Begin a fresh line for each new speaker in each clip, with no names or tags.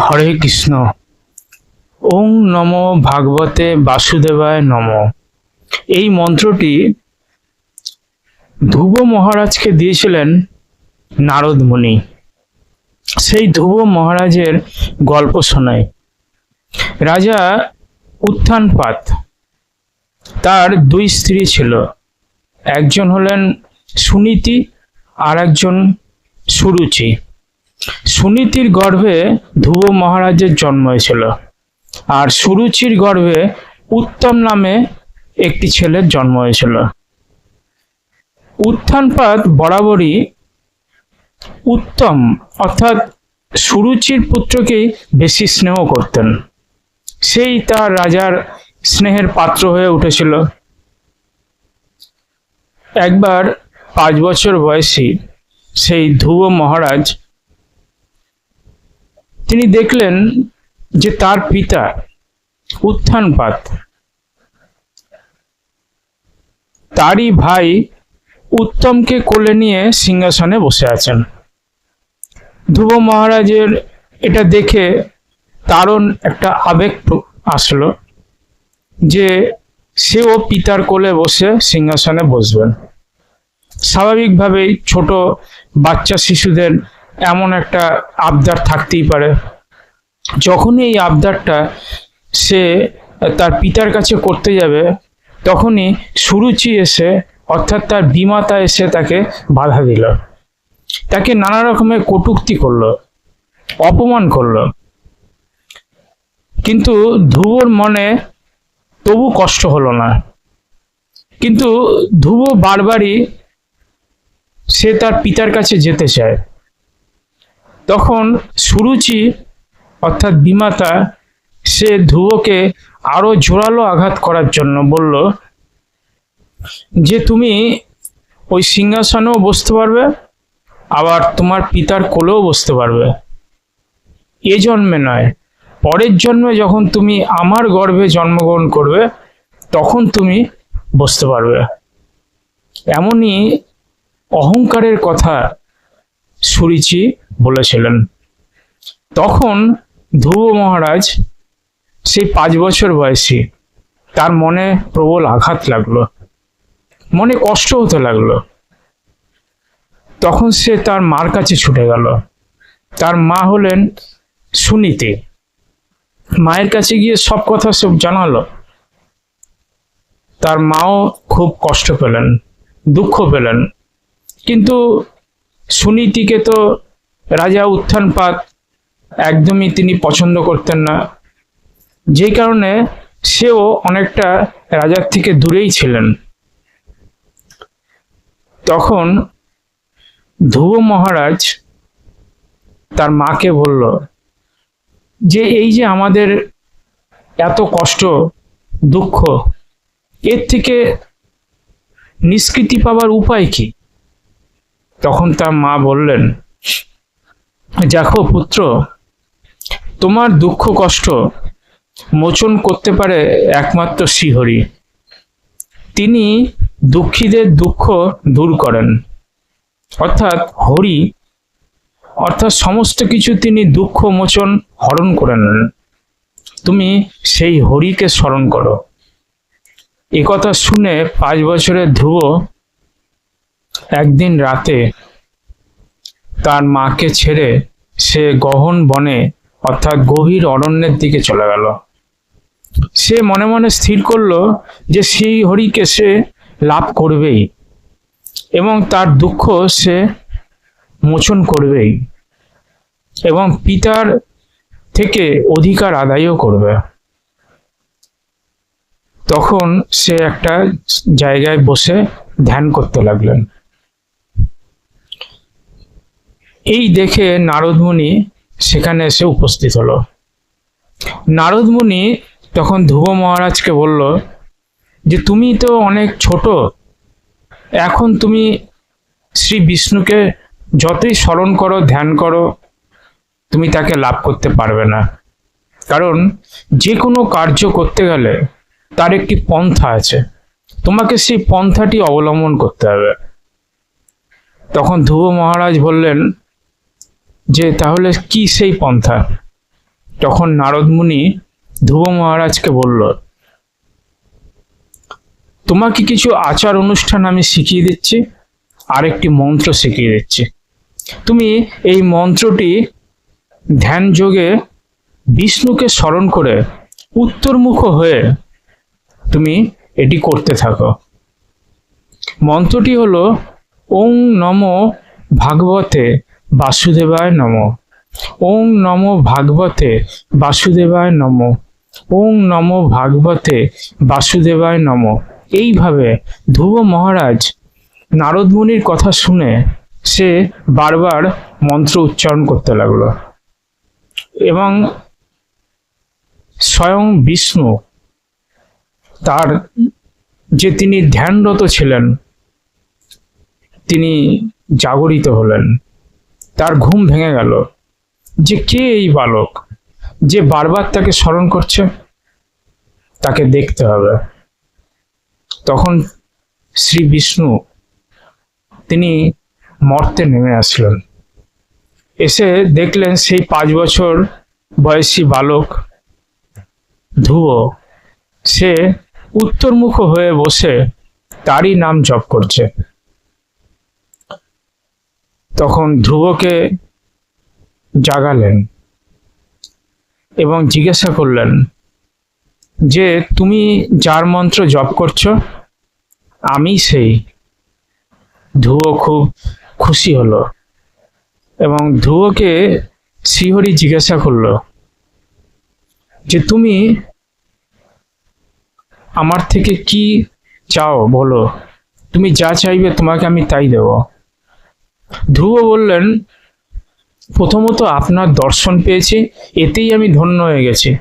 হরে কৃষ্ণ। ওং নম ভাগবতে বাসুদেবায় নম। এই মন্ত্রটি ধ্রুব মহারাজকে দিয়েছিলেন নারদ মুনি। সেই ধ্রুব মহারাজের গল্প শোনায়। রাজা উত্থানপাত। তার দুই স্ত্রী ছিল। একজন হলেন সুনীতি আর একজন সুরুচি। সুনীতির গর্ভে ধ্রুব মহারাজের জন্ম হয়েছিল। আর সুরুচির গর্ভে উত্তম নামে একটি ছেলের জন্ম হয়েছিল। উত্থানপাত বরাবরই উত্তম, অর্থাৎ সুরুচির পুত্রকেই বেশি স্নেহ করতেন। সেই তার রাজার স্নেহের পাত্র হয়ে উঠেছিল। একবার পাঁচ বছর বয়সী সেই ধ্রুব মহারাজ তিনি দেখলেন যে তার পিতা উত্থানপাত তারই ভাই উত্তমকে কোলে নিয়ে সিংহাসনে বসে আছেন। ধ্রুব মহারাজের এটা দেখে তারণ একটা আবেগ আসলো যে সেও পিতার কোলে বসে সিংহাসনে বসবেন। স্বাভাবিকভাবেই ছোট বাচ্চা শিশুদের এমন একটা আবদার থাকতেই পারে। যখনই এই আবদারটা সে তার পিতার কাছে করতে যাবে, তখনই সুরুচি এসে, অর্থাৎ তার বিমাতা এসে তাকে বাধা দিল। তাকে নানা রকমের কটূক্তি করল, অপমান করল। কিন্তু ধ্রুবর মনে তবু কষ্ট হলো না। কিন্তু ধ্রুব বারবারই সে তার পিতার কাছে যেতে চায়। তখন সুরুচি, অর্থাৎ বিমাতা, সে ধ্রুবকে আরও জোরালো আঘাত করার জন্য বলল, যে তুমি ওই সিংহাসনেও বসতে পারবে, আবার তোমার পিতার কোলেও বসতে পারবে। এ জন্মে নয়, পরের জন্মে যখন তুমি আমার গর্ভে জন্মগ্রহণ করবে, তখন তুমি বসতে পারবে। এমনই অহংকারের কথা সুরিচি বলেছিলেন। তখন ধ্রুব মহারাজ সেই পাঁচ বছর বয়সী, তার মনে প্রবল আঘাত লাগল, মনে কষ্ট হতে লাগল। তখন সে তার মার কাছে ছুটে গেল। তার মা হলেন সুনীতি। মায়ের কাছে গিয়ে সব কথা সব জানালো। তার মাও খুব কষ্ট পেলেন, দুঃখ পেলেন। কিন্তু সুনীতিকে তো রাজা উত্থানপাত একদমই তিনি পছন্দ করতেন না। যেই কারণে সেও অনেকটা রাজার থেকে দূরেই ছিলেন। তখন ধ্রুব মহারাজ তার মাকে বলল যে, এই যে আমাদের এত কষ্ট, দুঃখ, এর থেকে নিষ্কৃতি পাবার উপায় কি? তখন তার মা বললেন, দেখো পুত্র, তোমার দুঃখ কষ্ট মোচন করতে পারে একমাত্র শ্রীহরি। তিনি দুঃখীদের দুঃখ দূর করেন। অর্থাৎ হরি, অর্থাৎ সমস্ত কিছু তিনি দুঃখ মোচন হরণ করে নেন। তুমি সেই হরিকে স্মরণ করো। একথা শুনে পাঁচ বছরের ধ্রুব একদিন রাতে তার মাকে ছেড়ে সে গহন বনে অর্থাৎ গভীর অরণ্যের দিকে চলে গেল। সে মনে মনে স্থির করল যে সেই হরিকে সে লাভ করবেই এবং তার দুঃখ সে মোচন করবেই এবং পিতার থেকে অধিকার আদায়ও করবে। তখন সে একটা জায়গায় বসে ধ্যান করতে লাগলেন। এই দেখে নারদমুনি সেখানে এসে উপস্থিত হলো। নারদমুনি তখন ধ্রুব মহারাজকে বলল, যে তুমি তো অনেক ছোট, এখন তুমি শ্রী বিষ্ণুকে যতই স্মরণ করো, ধ্যান করো, তুমি তাকে লাভ করতে পারবে না। কারণ যে কোনো কার্য করতে গেলে তার একটি পন্থা আছে। তোমাকে সেই পন্থাটি অবলম্বন করতে হবে। তখন ধ্রুব মহারাজ বললেন যে তাহলে কি সেই পন্থা? তখন নারদ মুনি ধ্রুব মহারাজকে বলল, তোমাকে কিছু আচার অনুষ্ঠান আমি শিখিয়ে দিচ্ছি আর একটি মন্ত্র শিখিয়ে দিচ্ছি। তুমি এই মন্ত্রটি ধ্যান যোগে বিষ্ণুকে স্মরণ করে উত্তরমুখ হয়ে তুমি এটি করতে থাকো। মন্ত্রটি হলো, ওং নম ভাগবতে বাসুদেবায় নম। ওং নম ভাগবতে বাসুদেবায় নম। ওং নম ভাগবতে বাসুদেবায় নম। এইভাবে ধ্রুব মহারাজ নারদ মুনির কথা শুনে সে বারবার মন্ত্র উচ্চারণ করতে লাগল। এবং স্বয়ং বিষ্ণু তার যে তিনি ধ্যানরত ছিলেন, তিনি জাগরিত হলেন। তার ঘুম ভেঙে গেল। যে কে এই বালক? যে বারবার তাকে স্মরণ করছে? তাকে দেখতে হবে। তখন শ্রী বিষ্ণু তিনি মর্তে নেমে আসলেন। এসে দেখলেন সেই পাঁচ বছর বয়সী বালক, ধুয়ো, সে উত্তরমুখ হয়ে বসে তারই নাম জপ করছে। তখন ধ্রুবকে জাগালেন এবং জিজ্ঞাসা করলেন, যে তুমি যার মন্ত্র জপ করছ, আমি সেই। ধ্রুব খুব খুশি হলো এবং ধ্রুবকে শ্রীহরি জিজ্ঞাসা করল, যে তুমি আমার থেকে কি চাও বলো? তুমি যা চাইবে তোমাকে আমি তাই দেব। ধ্রুব বললেন, প্রথমত আপনার দর্শন পেয়েছি, এতেই আমি ধন্য হয়ে গেছি।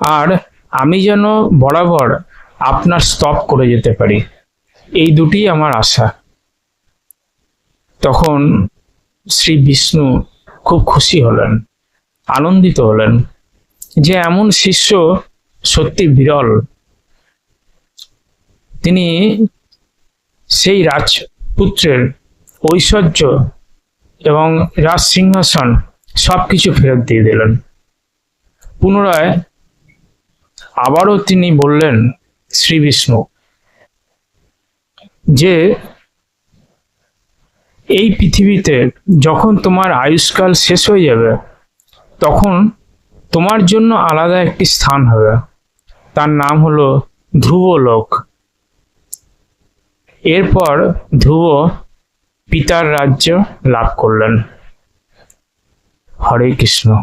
আর আমি যেন বরাবর আপনার স্তব করে যেতে পারি। এই দুটি আমার আশা। তখন শ্রী বিষ্ণু খুব খুশি হলেন, আনন্দিত হলেন যে এমন শিষ্য সত্যি বিরল। তিনি সেই রাজপুত্রের ঐশ্বর্য এবং রাজ সিংহাসন সব কিছু ফেরত দিয়ে দিলেন। পুনরায় আবারও তিনি বললেন, শ্রী বিষ্ণু, যে এই পৃথিবীতে যখন তোমার আয়ুষ্কাল শেষ হয়ে যাবে, তখন তোমার জন্য আলাদা একটি স্থান হবে। তার নাম হলো ধ্রুবলোক। এরপর ধ্রুব পিতার রাজ্য লাভ করলেন। হরে কৃষ্ণ।